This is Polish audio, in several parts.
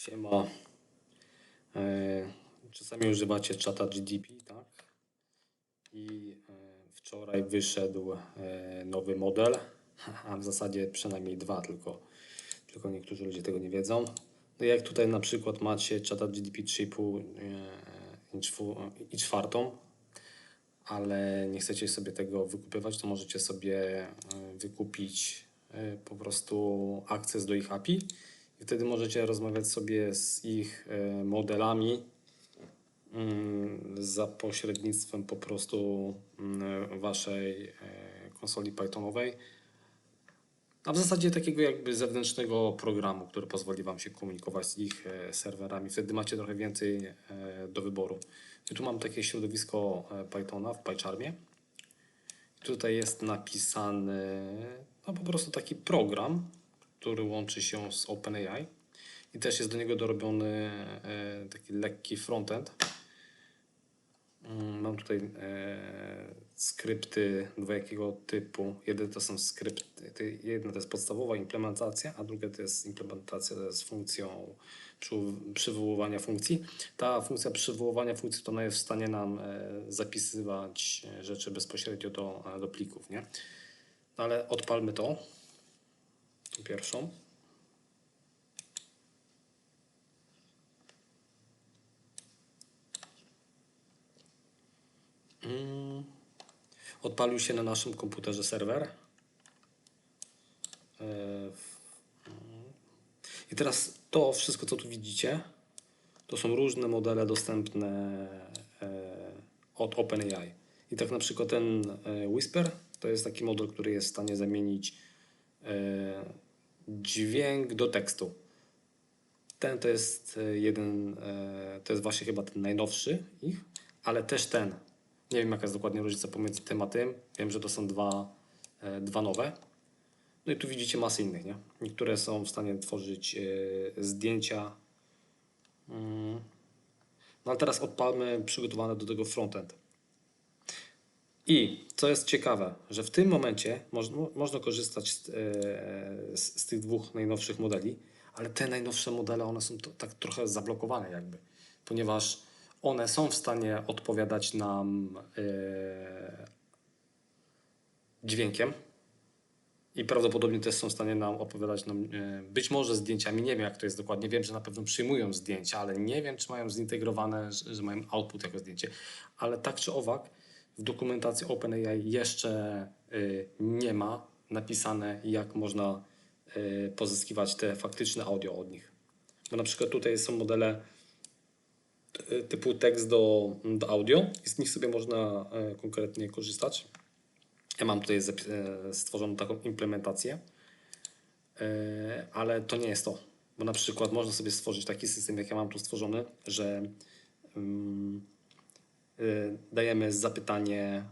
Siema. E, czasami używacie czata GDP, tak? I e, wczoraj wyszedł e, nowy model, a w zasadzie przynajmniej dwa, tylko, tylko niektórzy ludzie tego nie wiedzą. No jak tutaj na przykład macie czata GDP 3,5 e, i czwartą, ale nie chcecie sobie tego wykupywać, to możecie sobie wykupić po prostu akces do ich API wtedy możecie rozmawiać sobie z ich e, modelami mm, za pośrednictwem po prostu mm, waszej e, konsoli Pythonowej. A w zasadzie takiego jakby zewnętrznego programu, który pozwoli Wam się komunikować z ich e, serwerami. Wtedy macie trochę więcej do wyboru. I tu mam takie środowisko Pythona w PyCharmie. Tutaj jest napisany no po prostu taki program, który łączy się z OpenAI i też jest do niego dorobiony e, taki lekki frontend. Mm, Mam tutaj e, skrypty dwojakiego typu. Jeden to są skrypty, jedna to jest podstawowa implementacja, a druga to jest implementacja z funkcją przy- przywoływania funkcji. Ta funkcja przywoływania funkcji to ona jest w stanie nam e, zapisywać rzeczy bezpośrednio do, do plików, nie? No ale odpalmy to. Tą Pierwszą. Mm. Odpalił się na naszym komputerze serwer. E, mm. I teraz to wszystko, co tu widzicie, to są różne modele dostępne e, od OpenAI. I tak na przykład ten e, Whisper to jest taki model, który jest w stanie zamienić dźwięk do tekstu. Ten to jest e, jeden, e, to jest właśnie chyba ten najnowszy ich, ale też ten. Nie wiem jaka jest dokładnie różnica pomiędzy tym a tym. Wiem, że to są dwa, e, dwa nowe. No i tu widzicie masę innych, nie? Niektóre są w stanie tworzyć zdjęcia. Mm. No ale teraz odpalmy przygotowane do tego frontend. I co jest ciekawe, że w tym momencie moż, mo- można korzystać z, e, z, z tych dwóch najnowszych modeli, ale te najnowsze modele, one są to, tak trochę zablokowane jakby, ponieważ one są w stanie odpowiadać nam e, dźwiękiem i prawdopodobnie też są w stanie nam odpowiadać nam e, być może zdjęciami. Nie wiem jak to jest dokładnie. Wiem, że na pewno przyjmują zdjęcia, ale nie wiem, czy mają zintegrowane, że, że mają output jako zdjęcie. Ale tak czy owak, dokumentacji OpenAI jeszcze y, nie ma napisane, jak można y, pozyskiwać te faktyczne audio od nich. Bo na przykład tutaj są modele y, typu tekst do, do audio i z nich sobie można konkretnie korzystać. Ja mam tutaj stworzoną taką implementację, ale to nie jest to. Bo na przykład można sobie stworzyć taki system, jak ja mam tu stworzony, że mm, dajemy zapytanie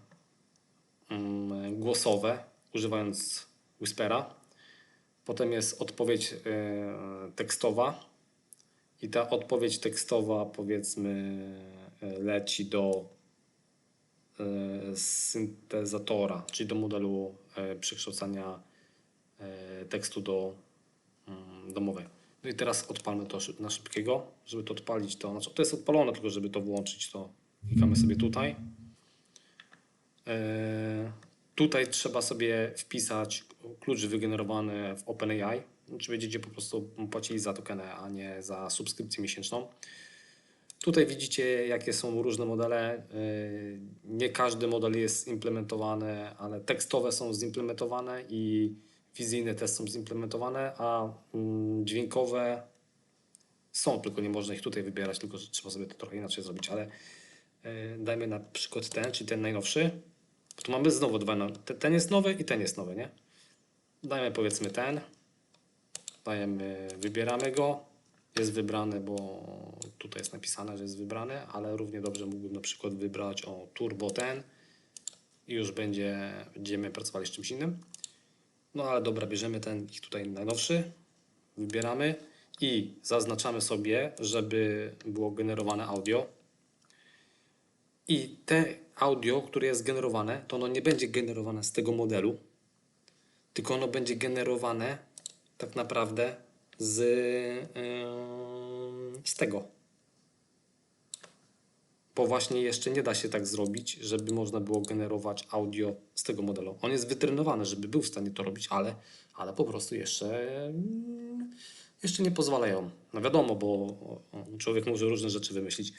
mm, głosowe, używając Whispera. Potem jest odpowiedź e, tekstowa i ta odpowiedź tekstowa powiedzmy e, leci do syntezatora, czyli do modelu przekształcania tekstu do, mm, do mowy. No i teraz odpalmy to na szybkiego, żeby to odpalić to, znaczy to jest odpalone, tylko żeby to włączyć to klikamy sobie tutaj. E, Tutaj trzeba sobie wpisać klucz wygenerowany w OpenAI, czy będziecie po prostu płacili za tokenę, a nie za subskrypcję miesięczną. Tutaj widzicie, jakie są różne modele. Yy, Nie każdy model jest implementowany, ale tekstowe są zimplementowane i wizyjne też są zimplementowane, a mm, dźwiękowe są, tylko nie można ich tutaj wybierać, tylko trzeba sobie to trochę inaczej zrobić, ale dajmy na przykład ten, czyli ten najnowszy. Tu mamy znowu dwa, te- ten jest nowy i ten jest nowy, nie? Dajmy powiedzmy ten. Dajemy, wybieramy go. Jest wybrany, bo tutaj jest napisane, że jest wybrany, ale równie dobrze mógłbym na przykład wybrać o turbo ten i już będzie, będziemy pracowali z czymś innym. No ale dobra, bierzemy ten ich tutaj najnowszy, wybieramy i zaznaczamy sobie, żeby było generowane audio. I te audio, które jest generowane, to ono nie będzie generowane z tego modelu, tylko ono będzie generowane tak naprawdę z, yy, z tego. Bo właśnie jeszcze nie da się tak zrobić, żeby można było generować audio z tego modelu. On jest wytrenowany, żeby był w stanie to robić, ale, ale po prostu jeszcze, jeszcze nie pozwalają. No wiadomo, bo człowiek może różne rzeczy wymyślić.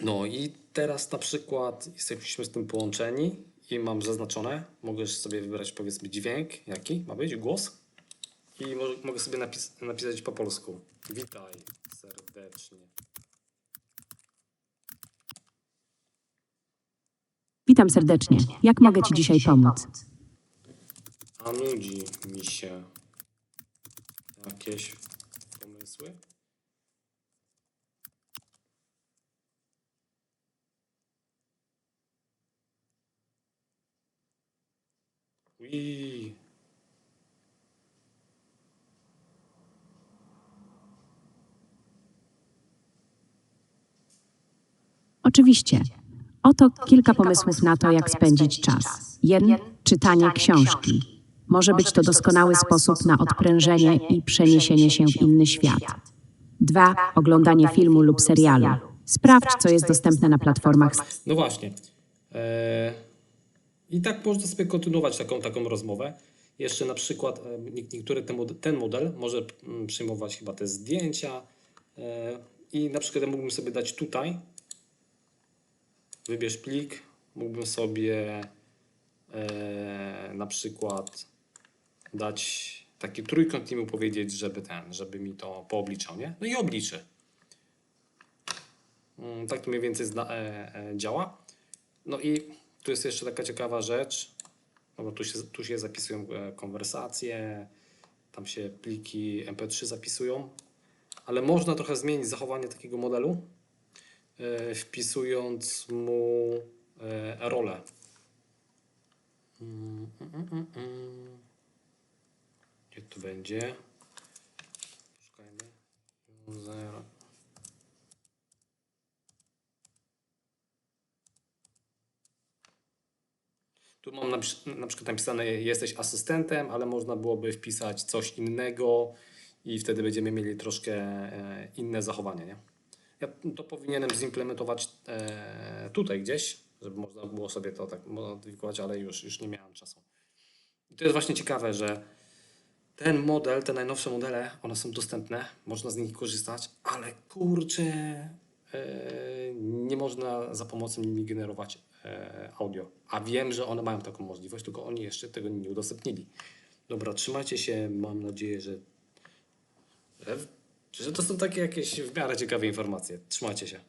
No i teraz na przykład jesteśmy z tym połączeni i mam zaznaczone, mogę sobie wybrać powiedzmy dźwięk, jaki ma być, głos i mogę sobie napis napisać po polsku. Witaj serdecznie. Witam serdecznie. Jak mogę Ci dzisiaj pomóc? A nudzi mi się jakieś pomysły? Ui. Oczywiście. Oto kilka pomysłów na to, jak spędzić czas. 1. Czytanie książki. Może być to doskonały sposób na odprężenie i przeniesienie się w inny świat. 2. Oglądanie filmu lub serialu. Sprawdź, co jest dostępne na platformach No właśnie. E, I tak można sobie kontynuować taką, taką rozmowę. Jeszcze na przykład e, nie- niektóre te mod- ten model może mm, przyjmować chyba te zdjęcia e, i na przykład ja mógłbym sobie dać tutaj wybierz plik, mógłbym sobie e, na przykład dać taki trójkąt i mu powiedzieć, żeby ten, żeby mi to poobliczał, nie? No i obliczy. Mm, Tak to mniej więcej działa. No i tu jest jeszcze taka ciekawa rzecz. No bo tu się, tu się zapisują e, konwersacje, tam się pliki MP3 zapisują, ale można trochę zmienić zachowanie takiego modelu, e, wpisując mu e, rolę. Gdzie tu będzie? Szukajmy. User. Tu mam na, przy- na przykład napisane, jesteś asystentem, ale można byłoby wpisać coś innego i wtedy będziemy mieli troszkę e, inne zachowanie. Nie? Ja to powinienem zimplementować e, tutaj gdzieś, żeby można było sobie to tak modyfikować, ale już, już nie miałem czasu. I to jest właśnie ciekawe, że ten model, te najnowsze modele, one są dostępne, można z nich korzystać, ale kurczę, nie można za pomocą nimi generować e, audio. A wiem, że one mają taką możliwość, tylko oni jeszcze tego nie udostępnili. Dobra, trzymajcie się, mam nadzieję, że, że to są takie jakieś w miarę ciekawe informacje. Trzymajcie się.